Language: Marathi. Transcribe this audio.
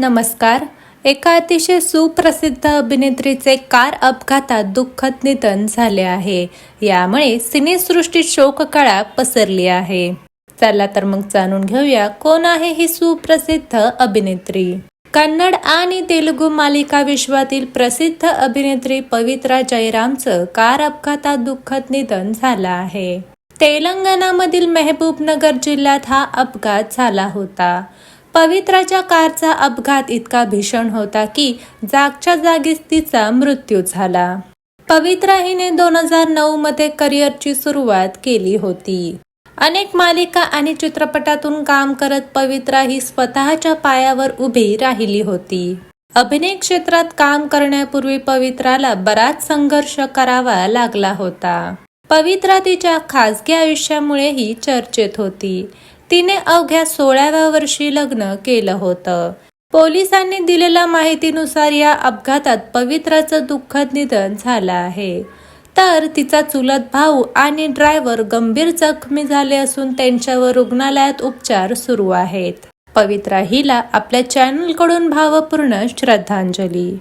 नमस्कार. एका अतिशय सुप्रसिद्ध अभिनेत्रीचे कार अपघातात दुःखद निधन झाले आहे. यामुळे सिनेसृष्टीत शोककळा पसरली आहे. चला तर मग जाणून घेऊया कोण आहे ही सुप्रसिद्ध अभिनेत्री. कन्नड आणि तेलुगू मालिका विश्वातील प्रसिद्ध अभिनेत्री पवित्रा जयरामचं कार अपघातात दुःखद निधन झालं आहे. तेलंगणामधील मेहबूबनगर जिल्ह्यात हा अपघात झाला होता. पवित्राच्या कारचा अपघात इतका भीषण होता की जागच्या जागीच तिचा मृत्यू झाला. पवित्रा हिने दोन हजार नऊ मध्ये करिअरची सुरुवात केली होती. अनेक मालिका आणि चित्रपटातून काम करत पवित्रा ही स्वतःच्या पायावर उभी राहिली होती. अभिनय क्षेत्रात काम करण्यापूर्वी पवित्राला बराच संघर्ष करावा लागला होता. पवित्रा तिच्या खासगी आयुष्यामुळेही चर्चेत होती. तिने अवघ्या सोळाव्या वर्षी लग्न केलं होतं. पोलिसांनी दिलेल्या माहितीनुसार या अपघातात पवित्राचं दुःखद निधन झालं आहे. तर तिचा चुलत भाऊ आणि ड्रायव्हर गंभीर जखमी झाले असून त्यांच्यावर रुग्णालयात उपचार सुरू आहेत. पवित्रा हिला आपल्या चॅनलकडून भावपूर्ण श्रद्धांजली.